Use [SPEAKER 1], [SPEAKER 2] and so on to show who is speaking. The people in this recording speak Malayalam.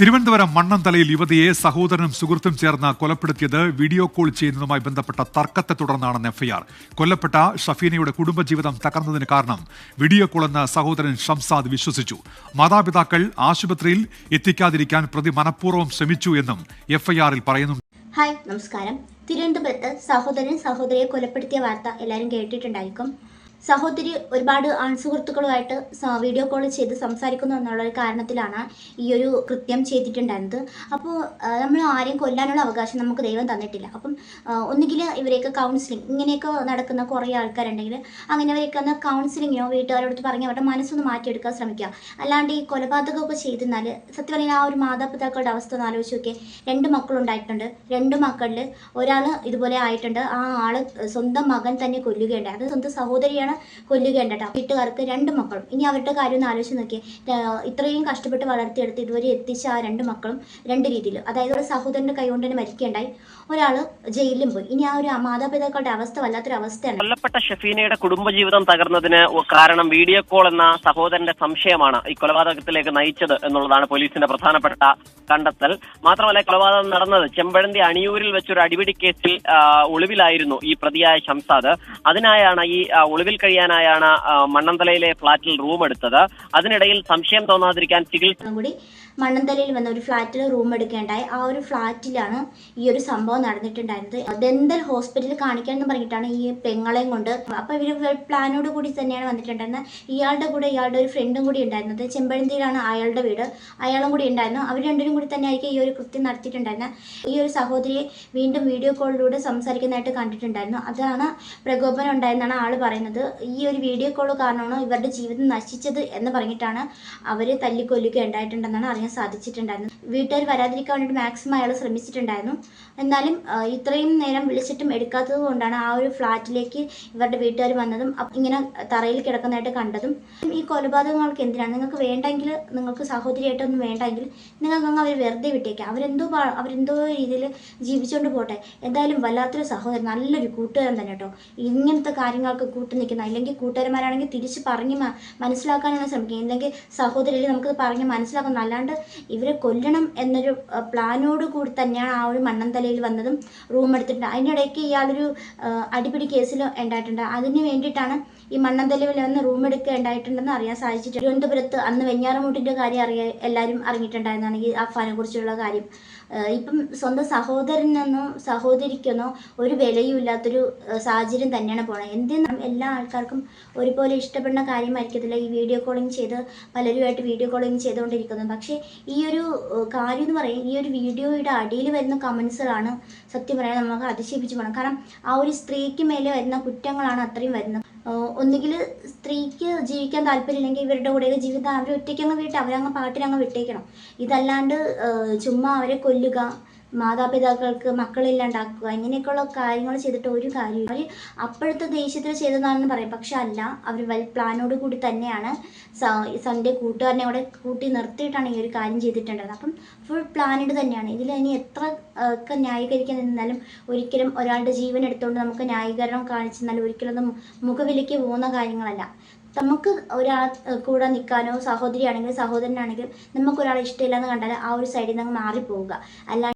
[SPEAKER 1] തിരുവനന്തപുരം മണ്ണന്തലയിൽ യുവതിയെ സഹോദരനും സുഹൃത്തും ചേർന്ന് കൊലപ്പെടുത്തിയത് വീഡിയോ കോൾ ചെയ്യുന്നതുമായി ബന്ധപ്പെട്ട തർക്കത്തെ തുടർന്നാണെന്ന് എഫ്ഐആർ. കൊല്ലപ്പെട്ട ഷഫീനയുടെ കുടുംബജീവിതം തകർന്നതിന് കാരണം വീഡിയോ കോളെന്ന് സഹോദരൻ ഷംസാദ് വിശ്വസിച്ചു. മാതാപിതാക്കൾ ആശുപത്രിയിൽ എത്തിക്കാതിരിക്കാൻ പ്രതി മനഃപൂർവം ശ്രമിച്ചു എന്നും എഫ്ഐആറിൽ പറയുന്നു
[SPEAKER 2] ഹായ് നമസ്കാരം. തിരുവനന്തപുരത്ത് സഹോദരൻ സഹോദരിയെ കൊലപ്പെടുത്തിയ വാർത്ത എല്ലാവരും കേട്ടിട്ടുണ്ടായിരിക്കും. സഹോദരി ഒരുപാട് ആൺസുഹൃത്തുക്കളുമായിട്ട് വീഡിയോ കോൾ ചെയ്ത് സംസാരിക്കുന്നു എന്നുള്ള ഒരു കാരണത്തിലാണ് ഈ ഒരു കൃത്യം ചെയ്തിട്ടുണ്ടായിരുന്നത്. അപ്പോൾ നമ്മൾ ആരെയും കൊല്ലാനുള്ള അവകാശം നമുക്ക് ദൈവം തന്നിട്ടില്ല. അപ്പം ഒന്നുകിൽ ഇവരെയൊക്കെ കൗൺസിലിംഗ് ഇങ്ങനെയൊക്കെ നടക്കുന്ന കുറേ ആൾക്കാരുണ്ടെങ്കിൽ അങ്ങനെ അവരെയൊക്കെ ഒന്ന് കൗൺസിലിങ്ങിനോ വീട്ടുകാരോട് പറഞ്ഞ് അവരുടെ മനസ്സൊന്ന് മാറ്റിയെടുക്കാൻ ശ്രമിക്കുക. അല്ലാണ്ട് ഈ കൊലപാതകമൊക്കെ ചെയ്തെന്നാൽ സത്യം പറഞ്ഞാൽ ആ ഒരു മാതാപിതാക്കളുടെ അവസ്ഥ ഒന്ന് ആലോചിച്ച് നോക്കിയാൽ രണ്ട് മക്കളുണ്ടായിട്ടുണ്ട്. രണ്ട് മക്കളിൽ ഒരാൾ ഇതുപോലെ ആയിട്ടുണ്ട്. ആ ആൾ സ്വന്തം മകൻ തന്നെ കൊല്ലുകയുണ്ടായി. അത് സ്വന്തം സഹോദരിയാണ് കൊല്ലുകയുണ്ടട്ടോ വീട്ടുകാർക്ക് രണ്ട് മക്കളും. ഇനി അവരുടെ കാര്യം ഒന്ന് ആലോചിച്ച് നോക്കിയേ. ഇത്രയും കഷ്ടപ്പെട്ട് വളർത്തിയെടുത്ത് ഇതുവരെ എത്തിച്ച ആ രണ്ട് മക്കളും രണ്ട് രീതിയിൽ അതായത് ഒരു സഹോദരന്റെ കൈ കൊണ്ട് തന്നെ മരിക്കുകയുണ്ടായി ഒരാൾ ജയിലിലും പോയി. ഇനി ആ ഒരു മാതാപിതാക്കളുടെ അവസ്ഥ വല്ലാത്തൊരു അവസ്ഥയാണ്.
[SPEAKER 3] കൊല്ലപ്പെട്ട ഷെഫീനയുടെ കുടുംബജീവിതം തകർന്നതിന് കാരണം വീഡിയോ കോൾ എന്ന സഹോദരന്റെ സംശയമാണ് ഈ കൊലപാതകത്തിലേക്ക് നയിച്ചത് എന്നുള്ളതാണ് പോലീസിന്റെ പ്രധാനപ്പെട്ട കണ്ടെത്തൽ. മാത്രമല്ല കൊലപാതകം നടന്നത് ചെമ്പഴന്തി അണിയൂരിൽ വെച്ചൊരു അടിപിടി കേസിൽ ഒളിവിലായിരുന്നു ഈ പ്രതിയായ ഷംസാദ്. അതിനായാണ് ഈ ഒളിവിൽ കഴിയാനായാണ് മണ്ണന്തലയിലെ ഫ്ളാറ്റിൽ റൂം എടുത്തത്. അതിനിടയിൽ സംശയം തോന്നാതിരിക്കാൻ ചികിത്സ
[SPEAKER 2] കൂടി മണ്ണന്തലയിൽ വന്ന ഒരു ഫ്ളാറ്റിൽ റൂം എടുക്കേണ്ടായി. ആ ഒരു ഫ്ളാറ്റിലാണ് ഈ ഒരു സംഭവം നടന്നിട്ടുണ്ടായിരുന്നത്. ദന്തൽ ഹോസ്പിറ്റലിൽ കാണിക്കാൻ എന്ന് പറഞ്ഞിട്ടാണ് ഈ പെങ്ങളെയും കൊണ്ട്. അപ്പൊ ഇവർ പ്ലാനോട് കൂടി തന്നെയാണ് വന്നിട്ടുണ്ടായിരുന്നത്. ഇയാളുടെ കൂടെ ഇയാളുടെ ഒരു ഫ്രണ്ടും കൂടി ഉണ്ടായിരുന്നത്. ചെമ്പഴന്തിയിലാണ് അയാളുടെ വീട്. അയാളും കൂടി ഉണ്ടായിരുന്നു. അവർ രണ്ടിനും കൂടി തന്നെ ആയിരിക്കും ഈ ഒരു കൃത്യം നടത്തിയിട്ടുണ്ടായിരുന്നത്. ഈ ഒരു സഹോദരിയെ വീണ്ടും വീഡിയോ കോളിലൂടെ സംസാരിക്കുന്നതായിട്ട് കണ്ടിട്ടുണ്ടായിരുന്നു. അതാണ് പ്രകോപനം ഉണ്ടായെന്നാണ് ആൾ പറയുന്നത്. ഈ ഒരു വീഡിയോ കോൾ കാരണമാണ് ഇവരുടെ ജീവിതം നശിച്ചത് എന്ന് പറഞ്ഞിട്ടാണ് അവരെ തല്ലിക്കൊല്ലുക ഉണ്ടായിട്ടുണ്ടെന്നാണ് അറിയാൻ സാധിച്ചിട്ടുണ്ടായിരുന്നത്. വീട്ടുകാർ വരാതിരിക്കാൻ വേണ്ടിയിട്ട് മാക്സിമം അയാൾ ശ്രമിച്ചിട്ടുണ്ടായിരുന്നു. എന്നാലും ഇത്രയും നേരം വിളിച്ചിട്ടും എടുക്കാത്തത് കൊണ്ടാണ് ആ ഒരു ഫ്ലാറ്റിലേക്ക് ഇവരുടെ വീട്ടുകാർ വന്നതും ഇങ്ങനെ തറയിൽ കിടക്കുന്നതായിട്ട് കണ്ടതും. ഈ കൊലപാതകങ്ങൾക്ക് എന്തിനാണ്? നിങ്ങൾക്ക് വേണ്ടെങ്കിൽ നിങ്ങൾക്ക് സഹോദരിയായിട്ടൊന്നും വേണ്ടെങ്കിൽ നിങ്ങൾക്ക് അങ്ങ് അവർ വെറുതെ വിട്ടേക്കാം. അവരെന്തോ അവരെന്തോ രീതിയിൽ ജീവിച്ചുകൊണ്ട് പോട്ടെ. എന്തായാലും വല്ലാത്തൊരു സഹോദരൻ നല്ലൊരു കൂട്ടുകാരൻ തന്നെ കേട്ടോ. ഇങ്ങനത്തെ കാര്യങ്ങൾക്ക് കൂട്ടു അല്ലെങ്കിൽ കൂട്ടുകാരന്മാരാണെങ്കിൽ തിരിച്ച് പറഞ്ഞ് മനസ്സിലാക്കാനാണ് ശ്രമിക്കുന്നത്. ഇല്ലെങ്കിൽ സഹോദരിയിൽ നമുക്കത് പറഞ്ഞ് മനസ്സിലാക്കുന്നത് അല്ലാണ്ട് ഇവരെ കൊല്ലണം എന്നൊരു പ്ലാനോട് കൂടി തന്നെയാണ് ആ ഒരു മണ്ണന്തലയിൽ വന്നതും റൂം എടുത്തിട്ടുണ്ട്. അതിനിടയ്ക്ക് ഇയാളൊരു അടിപിടി കേസിൽ ഉണ്ടായിട്ടുണ്ട്. അതിന് വേണ്ടിയിട്ടാണ് ഈ മണ്ണന്തലയിൽ വന്ന് റൂം എടുക്കുക ഉണ്ടായിട്ടുണ്ടെന്ന് അറിയാൻ സാധിച്ചിട്ടുണ്ട്. തിരുവനന്തപുരത്ത് അന്ന് വെഞ്ഞാറമൂട്ടിന്റെ കാര്യം അറിയാൻ എല്ലാവരും അറിഞ്ഞിട്ടുണ്ടായിരുന്നാണ് ഈ അഫാനെ കുറിച്ചുള്ള കാര്യം. ഇപ്പം സ്വന്തം സഹോദരനെന്നോ സഹോദരിക്കെന്നോ ഒരു വിലയും ഇല്ലാത്തൊരു സാഹചര്യം തന്നെയാണ് പോണത് എന്തിനും എല്ലാ ആൾക്കാർക്കും ഒരുപോലെ ഇഷ്ടപ്പെടുന്ന കാര്യമായിരിക്കത്തില്ല ഈ വീഡിയോ കോളിംഗ് ചെയ്ത് പലരുമായിട്ട് വീഡിയോ കോളിംഗ് ചെയ്തുകൊണ്ടിരിക്കുന്നത്. പക്ഷേ ഈ ഒരു കാര്യം എന്ന് പറയും ഈ ഒരു വീഡിയോയുടെ അടിയിൽ വരുന്ന കമൻസുകളാണ് സത്യം പറയാൻ നമുക്ക് അതിശയിപ്പിച്ച് പോകണം കാരണം ആ ഒരു സ്ത്രീക്ക് മേലെ വരുന്ന കുറ്റങ്ങളാണ് അത്രയും വരുന്നത്. ഒന്നുകിൽ സ്ത്രീക്ക് ജീവിക്കാൻ താല്പര്യമില്ലെങ്കിൽ ഇവരുടെ കൂടെ ജീവിതം അവർ ഒറ്റയ്ക്കങ്ങ് വിട്ട് അവരങ്ങ് പാട്ടിനങ്ങ് വിട്ടേക്കണം. ഇതല്ലാണ്ട് ചുമ്മാ അവരെ കൊല്ലുക മാതാപിതാക്കൾക്ക് മക്കളില്ലാണ്ടാക്കുക ഇങ്ങനെയൊക്കെയുള്ള കാര്യങ്ങൾ ചെയ്തിട്ട് ഒരു കാര്യം അവർ അപ്പോഴത്തെ ദേഷ്യത്തിൽ ചെയ്തതാണെന്ന് പറയും. പക്ഷെ അല്ല അവർ വെൽ പ്ലാനോട് കൂടി തന്നെയാണ് സൺഡേ കൂട്ടുകാരനെ അവിടെ കൂട്ടി നിർത്തിയിട്ടാണ് ഈ ഒരു കാര്യം ചെയ്തിട്ടുണ്ടായത് അപ്പം ഫുൾ പ്ലാനഡ് തന്നെയാണ്. ഇതിൽ ഇനി എത്ര ഒക്കെ ന്യായീകരിക്കാൻ നിന്നാലും ഒരിക്കലും ഒരാളുടെ ജീവൻ എടുത്തുകൊണ്ട് നമുക്ക് ന്യായീകരണം കാണിച്ചെന്നാലും ഒരിക്കലും അത് മുഖവിലേക്ക് പോകുന്ന കാര്യങ്ങളല്ല. നമുക്ക് ഒരാൾ കൂടെ നിൽക്കാനോ സഹോദരിയാണെങ്കിൽ സഹോദരനാണെങ്കിൽ നമുക്ക് ഒരാളെ ഇഷ്ടമില്ലെന്ന് കണ്ടാൽ ആ ഒരു സൈഡിൽ നിന്ന് മാറിപ്പോവുക. അല്ലാണ്ട്